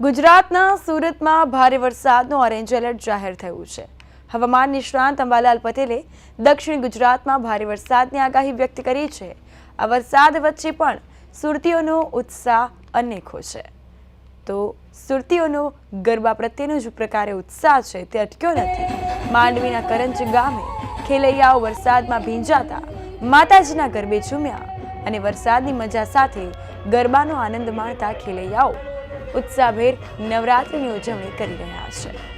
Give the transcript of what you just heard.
ગુજરાતના સુરતમાં ભારે વરસાદનું ઓરેન્જ એલર્ટ જાહેર થયું છે. હવામાન નિષ્ણાંત અંબાલાલ પટેલે દક્ષિણ ગુજરાતમાં ભારે વરસાદની આગાહી વ્યક્ત કરી છે. આ વરસાદ વચ્ચે પણ સુરતીઓનો ઉત્સાહ અનેકો છે. તો સુરતીઓનો ગરબા પ્રત્યેનો જ પ્રકારે ઉત્સાહ છે તે અટક્યો નથી. માંડવીના કરંજ ગામે ખેલૈયાઓ વરસાદમાં ભીંજાતા માતાજીના ગરબે ઝૂમ્યા અને વરસાદની મજા સાથે ગરબાનો આનંદ માણતા ખેલૈયાઓ ઉત્સાહભેર નવરાત્રિની ઉજવણી કરી રહ્યા છે.